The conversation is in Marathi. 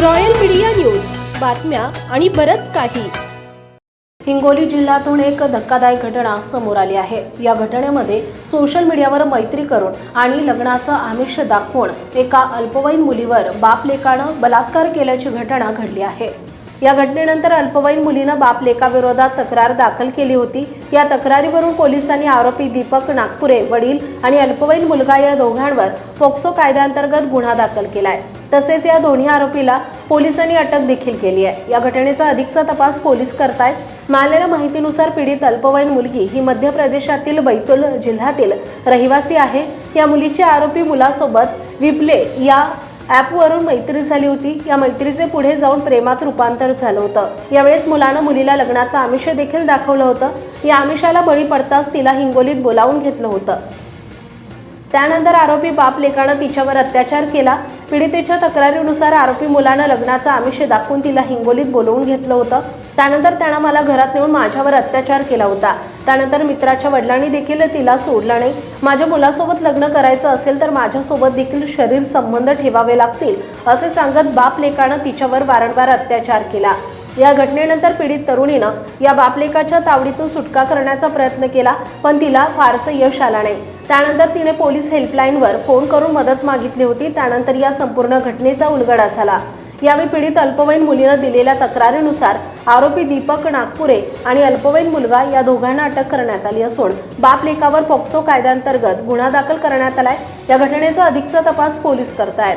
Royal media news. बातम्या आणि बरंच काही. हिंगोली जिल्ह्यातून एक धक्कादायक घटना समोर आली आहे. या घटनेमध्ये सोशल मीडियावर मैत्री करून आणि लग्नाचं आमिष दाखवून एका अल्पवयीन मुलीवर बाप लेकानं बलात्कार केल्याची घटना घडली आहे. या घटनेनंतर अल्पवयीन मुलीनं बाप लेकाविरोधात तक्रार दाखल केली होती. या तक्रारीवरून पोलिसांनी आरोपी दीपक नागपुरे वडील आणि अल्पवयीन मुलगा या दोघांवर पोक्सो कायद्याअंतर्गत गुन्हा दाखल केला आहे तसेच या दोन्ही आरोपीला पोलिसांनी अटक देखील केली आहे. या घटनेचा अधिकचा तपास पोलीस करतायत. मिळालेल्या माहितीनुसार पीडित अल्पवयीन मुलगी ही मध्य प्रदेशातील बैतूल जिल्ह्यातील रहिवासी आहे. या मुलीची आरोपी मुलासोबत विप्ले या ॲपवरून मैत्री झाली होती. या मैत्रीचे पुढे जाऊन प्रेमात रूपांतर झालं होतं. यावेळेस मुलानं मुलीला लग्नाचं आमिष देखील दाखवलं होतं. या आमिषाला बळी पडताच तिला हिंगोलीत बोलावून घेतलं होतं. त्यानंतर आरोपी बाप लेकानं तिच्यावर अत्याचार केला. पीडितेच्या तक्रारीनुसार आरोपी मुलानं लग्नाचा आमिष दाखवून तिला हिंगोलीत बोलवून घेतलं होतं. त्यानंतर त्यानं मला घरात नेऊन माझ्यावर अत्याचार केला होता. त्यानंतर मित्राच्या वडिलांनी देखील तिला सोडलं नाही. माझ्या मुलासोबत लग्न करायचं असेल तर माझ्यासोबत देखील शरीर संबंध ठेवावे लागतील असे सांगत बाप लेकानं तिच्यावर वारंवार अत्याचार केला. या घटनेनंतर पीडित तरुणीनं या बापलेकाच्या तावडीतून सुटका करण्याचा प्रयत्न केला पण तिला फारसं यश आला नाही. त्यानंतर तिने पोलीस हेल्पलाईनवर फोन करून मदत मागितली होती. त्यानंतर या संपूर्ण घटनेचा उलगडा झाला. यावेळी पीडित अल्पवयीन मुलीनं दिलेल्या तक्रारीनुसार आरोपी दीपक नागपुरे आणि अल्पवयीन मुलगा या दोघांना अटक करण्यात आली असून बाप लेकावर पॉक्सो कायद्यांतर्गत गुन्हा दाखल करण्यात आलाय. या घटनेचा अधिकचा तपास पोलीस करतायत.